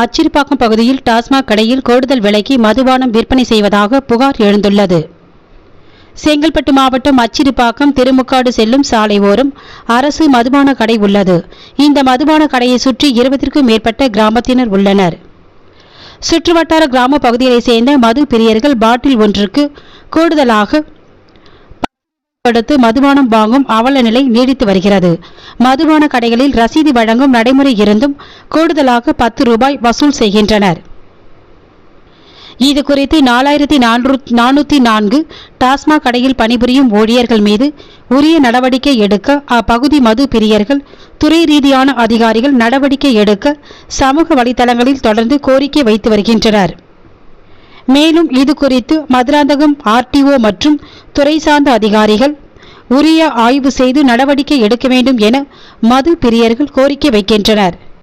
அச்சிறுபாக்கம் பகுதியில் டாஸ்மாக் கடையில் கூடுதல் விலைக்கு மதுபானம் விற்பனை செய்வதாக புகார் எழுந்துள்ளது. செங்கல்பட்டு மாவட்டம் அச்சிறுபாக்கம் திருமுக்காடு செல்லும் சாலை ஓரம் அரசு மதுபான கடை உள்ளது. இந்த மதுபான கடையை சுற்றி இருபதிற்கும் மேற்பட்ட கிராமத்தினர் உள்ளனர். சுற்றுவட்டார கிராம பகுதிகளைச் சேர்ந்த மது பிரியர்கள் பாட்டில் ஒன்றுக்கு கூடுதலாக கொடுத்து மதுபானம் வாங்கும் அவல நிலை நீடித்து வருகிறது. மதுபான கடைகளில் ரசீது வழங்கும் நடைமுறை இருந்தும் கூடுதலாக பத்து ரூபாய் வசூல் செய்கின்றனர். இது குறித்து நாலாயிரத்தி நானூத்தி நான்கு டாஸ்மாக் கடையில் பணிபுரியும் ஊழியர்கள் மீது உரிய நடவடிக்கை எடுக்க அப்பகுதி மது பிரியர்கள் துறை ரீதியான அதிகாரிகள் நடவடிக்கை எடுக்க சமூக வலைதளங்களில் தொடர்ந்து கோரிக்கை வைத்து வருகின்றனர். மேலும் இது குறித்து மதுராந்தகம் ஆர்டிஓ மற்றும் துறை சார்ந்த அதிகாரிகள் உரிய ஆய்வு செய்து நடவடிக்கை எடுக்க வேண்டும் என மது பிரியர்கள் கோரிக்கை வைக்கின்றனர்.